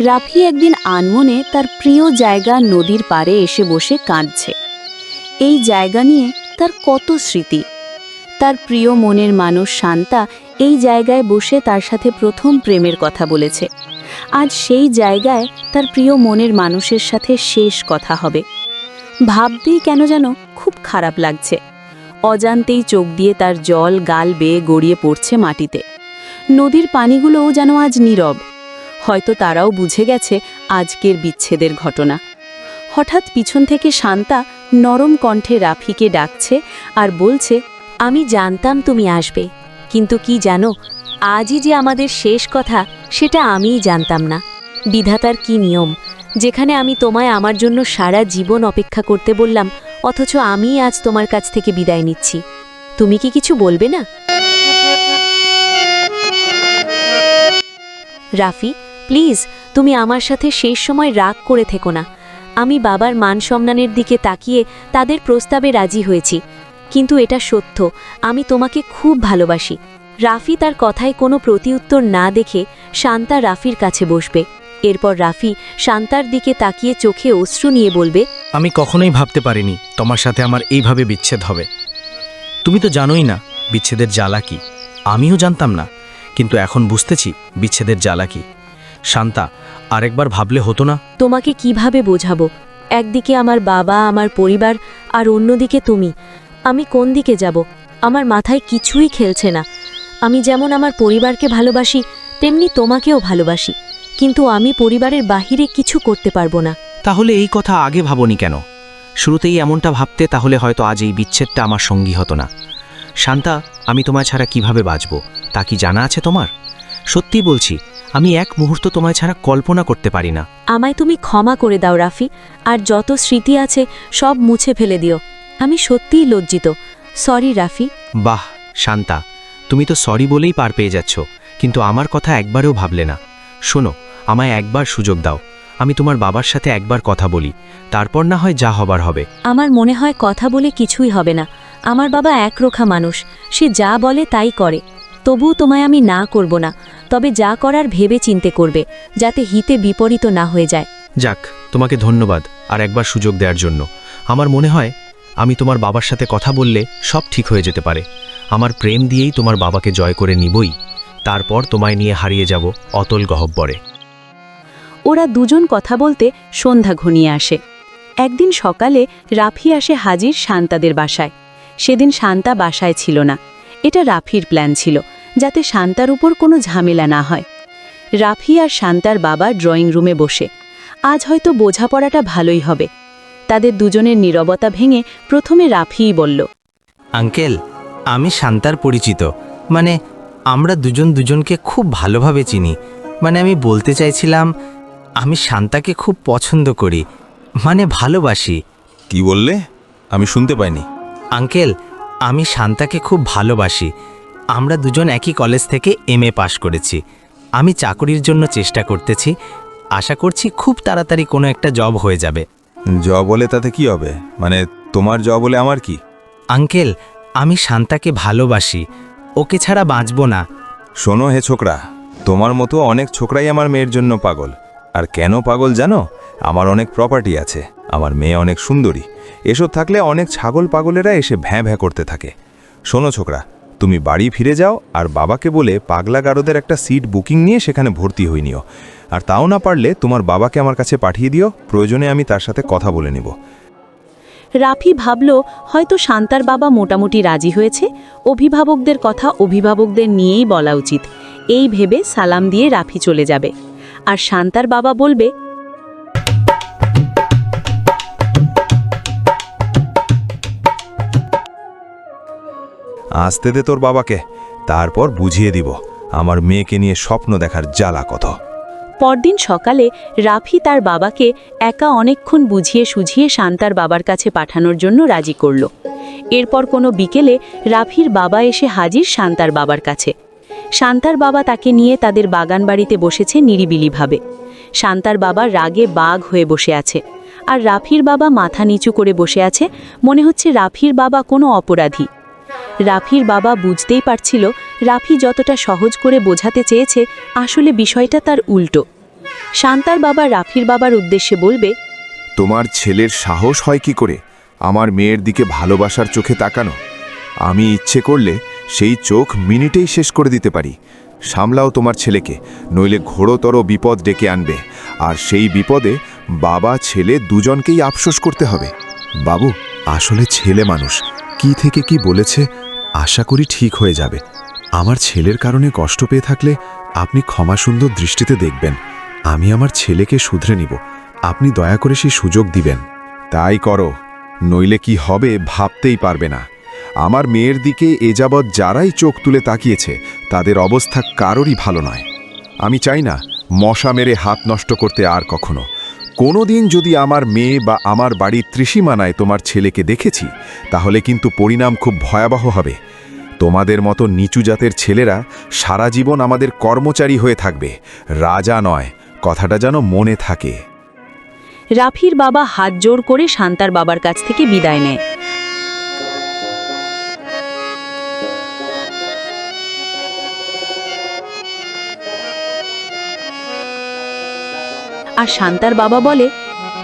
রাফি একদিন আনমনে তার প্রিয় জায়গা নদীর পাড়ে এসে বসে কাঁদছে। এই জায়গা নিয়ে তার কত স্মৃতি। তার প্রিয় মনের মানুষ শান্তা এই জায়গায় বসে তার সাথে প্রথম প্রেমের কথা বলেছে। আজ সেই জায়গায় তার প্রিয় মনের মানুষের সাথে শেষ কথা হবে। ভাবতেই কেন যেন খুব খারাপ লাগছে। অজান্তেই চোখ দিয়ে তার জল গাল বেয়ে গড়িয়ে পড়ছে মাটিতে। নদীর পানিগুলোও যেন আজ নীরব। হয়তো তারাও বুঝে গেছে আজকের বিচ্ছেদের ঘটনা। হঠাৎ পিছন থেকে শান্তা নরম কণ্ঠে রাফিকে ডাকছে আর বলছে, আমি জানতাম তুমি আসবে, কিন্তু কি জানো, আজই যে আমাদের শেষ কথা, সেটা আমিই জানতাম না। বিধাতার কি নিয়ম? যেখানে আমি তোমায় আমার জন্য সারা জীবন অপেক্ষা করতে বললাম, অথচ আমিই আজ তোমার কাছ থেকে বিদায় নিচ্ছি। তুমি কি কিছু বলবে না? রাফি প্লিজ, তুমি আমার সাথে শেষ সময় রাগ করে থেকো না। আমি বাবার মান সম্মানের দিকে তাকিয়ে তাদের প্রস্তাবে রাজি হয়েছি। কিন্তু এটা সত্য, আমি তোমাকে খুব ভালোবাসি। রাফি তার কথায় কোনো প্রতিউত্তর না দেখে শান্তা রাফির কাছে বসবে। এরপর রাফি শান্তার দিকে তাকিয়ে চোখে অশ্রু নিয়ে বলবে, আমি কখনোই ভাবতে পারিনি তোমার সাথে আমার এইভাবে বিচ্ছেদ হবে। তুমি তো জানোই না বিচ্ছেদের জ্বালা কি। আমিও জানতাম না, কিন্তু এখন বুঝতেছি বিচ্ছেদের জ্বালা কি। শান্তা আরেকবার ভাবলে হতো না? তোমাকে কীভাবে বোঝাবো? একদিকে আমার বাবা আমার পরিবার আর অন্যদিকে তুমি। আমি কোন দিকে যাব? আমার মাথায় কিছুই খেলছে না। আমি যেমন আমার পরিবারকে ভালোবাসি তেমনি তোমাকেও ভালোবাসি। কিন্তু আমি পরিবারের বাহিরে কিছু করতে পারব না। তাহলে এই কথা আগে ভাবনি কেন? শুরুতেই এমনটা ভাবতে তাহলে হয়তো আজ এই বিচ্ছেদটা আমার সঙ্গী হতো না। শান্তা আমি তোমায় ছাড়া কীভাবে বাঁচব? তা কি জানা আছে তোমার? সত্যি বলছি আমি এক মুহূর্ত তোমায় ছাড়া কল্পনা করতে পারি না। আমায় তুমি ক্ষমা করে দাও রাফি আর যত স্মৃতি আছে সব মুছে ফেলে দিও। আমি সত্যিই লজ্জিত। সরি রাফি। বাহ শান্তা তুমি তো সরি বলেই পার পেয়ে যাচ্ছ কিন্তু আমার কথা একবারেও ভাবলে না। শোনো আমায় একবার সুযোগ দাও। আমি তোমার বাবার সাথে একবার কথা বলি তারপর না হয় যা হবার হবে। আমার মনে হয় কথা বলে কিছুই হবে না। আমার বাবা একরোখা মানুষ সে যা বলে তাই করে। তবুও তোমায় আমি না করব না তবে যা করার ভেবে চিনতে করবে যাতে হিতে বিপরীত না হয়ে যায়। যাক তোমাকে ধন্যবাদ আর একবার সুযোগ দেওয়ার জন্য। আমার মনে হয় আমি তোমার বাবার সাথে কথা বললে সব ঠিক হয়ে যেতে পারে। আমার প্রেম দিয়েই তোমার বাবাকে জয় করে নিবই তারপর তোমায় নিয়ে হারিয়ে যাব অতল গহব্বরে। ওরা দুজন কথা বলতে সন্ধ্যা ঘনিয়ে আসে। একদিন সকালে রাফি আসে হাজির শান্তাদের বাসায়। সেদিন শান্তা বাসায় ছিল না। এটা রাফির প্ল্যান ছিল। যাতে শান্তার উপর কোনো ঝামেলা না হয়। রাফি আর শান্তার বাবা ড্রয়িং রুমে বসে। আজ হয়তো বোঝাপড়াটা ভালোই হবে। তাদের দুজনের নীরবতা ভেঙে প্রথমে রাফিই বলল আঙ্কেল আমি শান্তার পরিচিত। মানে আমরা দুজন দুজনকে খুব ভালোভাবে চিনি। মানে আমি বলতে চাইছিলাম আমি শান্তাকে খুব পছন্দ করি। মানে ভালোবাসি। কি বললে? আমি শুনতে পাইনি। আঙ্কেল আমি শান্তাকে খুব ভালোবাসি। আমরা দুজন একই কলেজ থেকে এম এ পাশ করেছি। আমি চাকরির জন্য চেষ্টা করতেছি। আশা করছি খুব তাড়াতাড়ি কোনো একটা জব হয়ে যাবে। জ বলে তাতে কি হবে? মানে তোমার জব বলে আমার কি? আঙ্কেল আমি শান্তাকে ভালোবাসি। ওকে ছাড়া বাঁচব না। শোনো হে ছোকরা তোমার মতো অনেক ছোকরাই আমার মেয়ের জন্য পাগল। আর কেন পাগল জানো? আমার অনেক প্রপার্টি আছে। আমার মেয়ে অনেক সুন্দরী। এসব থাকলে অনেক ছাগল পাগলেরা এসে ভ্যাঁ ভ্যাঁ করতে থাকে। শোনো ছোকরা তুমি বাড়ি ফিরে যাও আর বাবাকে বলে পাগলা গারদের একটা সিট বুকিং নিয়ে সেখানে ভর্তি হয়ে নিও। আর তাও না পারলে তোমার বাবাকে আমার কাছে পাঠিয়ে দিও, প্রয়োজনে আমি তার সাথে কথা বলে নেব। রাফি ভাবল, হয়তো শান্তার বাবা মোটামুটি রাজি হয়েছে। অভিভাবকদের কথা অভিভাবকদের নিয়েই বলা উচিত। এই ভেবে সালাম দিয়ে রাফি চলে যাবে। আর শান্তার বাবা বলবে আসতে দে তোর বাবাকে। তারপর বুঝিয়ে দিব, আমার মেয়েকে নিয়ে স্বপ্ন দেখার জ্বালা কত। পরদিন সকালে রাফি তার বাবাকে একা অনেকক্ষণ বুঝিয়ে সুঝিয়ে শান্তার বাবার কাছে পাঠানোর জন্য রাজি করল। এরপর কোনো বিকেলে রাফির বাবা এসে হাজির শান্তার বাবার কাছে। শান্তার বাবা তাকে নিয়ে তাদের বাগান বাড়িতে বসেছে নিরিবিলিভাবে। শান্তার বাবা রাগে বাঘ হয়ে বসে আছে, আর রাফির বাবা মাথা নিচু করে বসে আছে, মনে হচ্ছে রাফির বাবা কোনো অপরাধী। রাফির বাবা বুঝতেই পারছিল রাফি যতটা সহজ করে বোঝাতে চেয়েছে আসলে বিষয়টা তার উল্টো। শান্তার বাবা রাফির বাবার উদ্দেশ্যে বলবে, তোমার ছেলের সাহস হয় কি করে? আমার মেয়ের দিকে ভালোবাসার চোখে তাকানো। আমি ইচ্ছে করলে সেই চোখ মিনিটেই শেষ করে দিতে পারি। সামলাও তোমার ছেলেকে, নইলে ঘোরতর বিপদ ডেকে আনবে। আর সেই বিপদে বাবা, ছেলে দুজনকেই আফসোস করতে হবে। বাবু, আসলে ছেলে মানুষ কি থেকে কি বলেছে, আশা করি ঠিক হয়ে যাবে। আমার ছেলের কারণে কষ্ট পেয়ে থাকলে আপনি ক্ষমা সুন্দর দৃষ্টিতে দেখবেন। আমি আমার ছেলেকে শুধরে নিব। আপনি দয়া করে সেই সুযোগ দিবেন। তাই করো, নইলে কি হবে ভাবতেই পারবে না। আমার মেয়ের দিকে এ যাবৎ যারাই চোখ তুলে তাকিয়েছে, তাদের অবস্থা কারোরই ভালো নয়। আমি চাই না মশা মেরে হাত নষ্ট করতে আর কখনো। কোনো দিন যদি আমার মেয়ে বা আমার বাড়ির ত্রিসীমানায় তোমার ছেলেকে দেখেছি, তাহলে কিন্তু পরিণাম খুব ভয়াবহ হবে। তোমাদের মতো নিচু জাতের ছেলেরা সারা জীবন আমাদের কর্মচারী হয়ে থাকবে। রাজা নয়, কথাটা যেন মনে থাকে। রাফির বাবা হাত জোর করে শান্তার বাবার কাছ থেকে বিদায় নেয়। আর শান্তার বাবা বলে,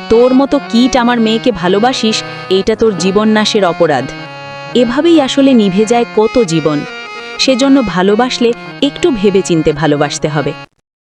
তোর মতো কিট আমার মেয়েকে ভালোবাসিস, এইটা তোর জীবননাশের অপরাধ। এভাবেই আসলে নিভে যায় কত জীবন। সেজন্য ভালোবাসলে একটু ভেবে চিনতে ভালোবাসতে হবে।